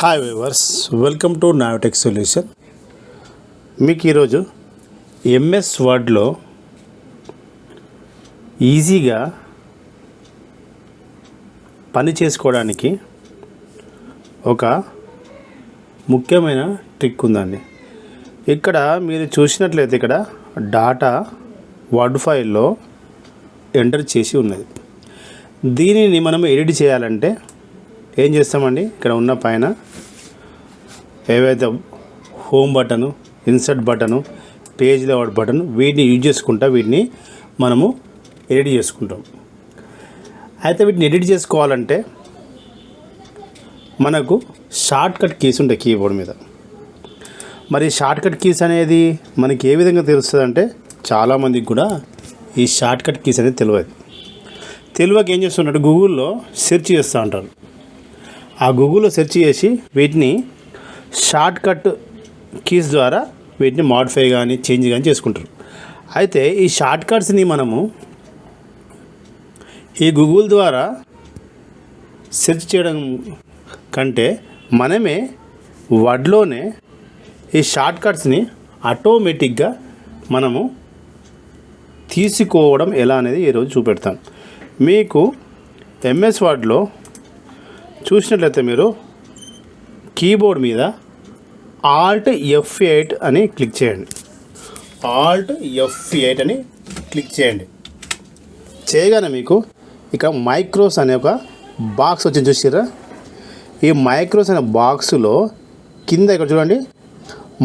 Hi viewers welcome to Nayotech solution మీకు ఈరోజు MS వర్డ్లో ఈజీగా పని చేసుకోవడానికి ఒక ముఖ్యమైన ట్రిక్ ఉందండి. ఇక్కడ మీరు చూసినట్లయితే ఇక్కడ డాటా వర్డ్ ఫైల్లో ఎంటర్ చేసి ఉన్నది. దీనిని మనం ఎడిట్ చేయాలంటే ఏం చేస్తామండి? ఇక్కడ ఉన్న పైన ఏవైతే home button insert button page layout button వీటిని యూజ్ చేసుకుంటా వీటిని మనము ఎడిట్ చేసుకుంటాం. అయితే వీటిని ఎడిట్ చేసుకోవాలంటే మనకు షార్ట్ కట్ కీస్ ఉంటాయి కీబోర్డ్ మీద. మరి షార్ట్ కట్ కీస్ అనేది మనకి ఏ విధంగా తెలుస్తుంది అంటే చాలామందికి కూడా ఈ షార్ట్ కట్ కీస్ అనేది తెలియదు తెలియక ఏం చేస్తున్నాడు గూగుల్లో సెర్చ్ చేస్తూ ఉంటారు ఆ గూగుల్లో సెర్చ్ చేసి వీటిని షార్ట్ కట్ కీస్ ద్వారా వీటిని మాడిఫై కానీ చేంజ్ కానీ చేసుకుంటారు. అయితే ఈ షార్ట్ కట్స్ని మనము ఈ గూగుల్ ద్వారా సెర్చ్ చేయడం కంటే మనమే వర్డ్లోనే ఈ షార్ట్ కట్స్ని ఆటోమేటిక్గా మనము తీసుకోవడం ఎలా అనేది ఈరోజు చూపెడతాను మీకు ఎంఎస్ వర్డ్లో చూసినట్లయితే మీరు కీబోర్డ్ మీద ఆల్ట్ ఎఫ్ ఎయిట్ అని క్లిక్ చేయండి. ఆల్ట్ ఎఫ్ ఎయిట్ అని క్లిక్ చేయండి. చేయగానే మీకు ఇక మైక్రోస్ అనే ఒక బాక్స్ వచ్చింది చూసారా ఈ మైక్రోస్ అనే బాక్స్లో కింద ఇక్కడ చూడండి.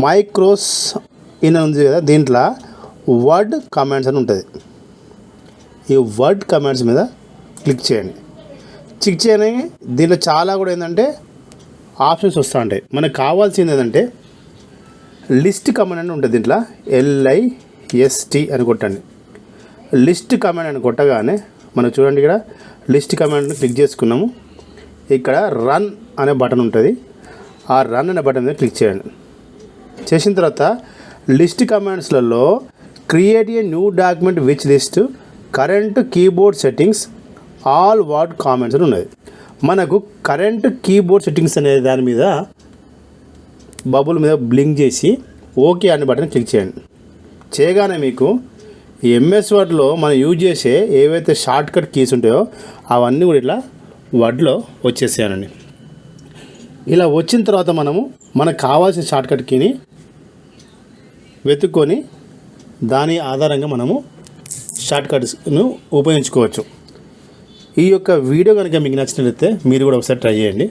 మైక్రోస్ ఇన్ ఉంది కదా దీంట్లో వర్డ్ కమాండ్స్ అని ఉంటుంది. ఈ వర్డ్ కమాండ్స్ మీద క్లిక్ చేయండి. క్లిక్ చేయని దీనిలో చాలా కూడా ఏంటంటే ఆప్షన్స్ వస్తూ ఉంటాయి మనకు కావాల్సింది ఏంటంటే లిస్ట్ కమాండ్ అని ఉంటుంది దీంట్లో. ఎల్ఐఎస్టి అని కొట్టండి. లిస్ట్ కమాండ్ అని కొట్టగానే మనం చూడండి ఇక్కడ. లిస్ట్ కమాండ్ని క్లిక్ చేసుకున్నాము. ఇక్కడ రన్ అనే బటన్ ఉంటుంది. ఆ రన్ అనే బటన్ మీద క్లిక్ చేయండి. చేసిన తర్వాత list కమాండ్స్లలో create a new document which list current keyboard settings all what comments అని ఉన్నది మనకు కరెంట్ కీబోర్డ్ సెట్టింగ్స్ అనే దాని మీద బబుల్ మీద బ్లింక్ చేసి ఓకే అనే బటన్ క్లిక్ చేయండి. చేయగానే మీకు ఎంఎస్ వర్డ్లో మనం యూజ్ చేసే ఏవైతే షార్ట్ కట్ కీస్ ఉంటాయో అవన్నీ కూడా ఇట్లా వర్డ్లో వచ్చేసాయండి ఇలా వచ్చిన తర్వాత మనము మనకు కావాల్సిన షార్ట్ కట్ కీని వెతుక్కొని దాని ఆధారంగా మనము షార్ట్ కట్స్ను ఉపయోగించుకోవచ్చు. ఈ యొక్క వీడియో కనుక మీకు నచ్చినట్లయితే మీరు కూడా ఒకసారి ట్రై చేయండి.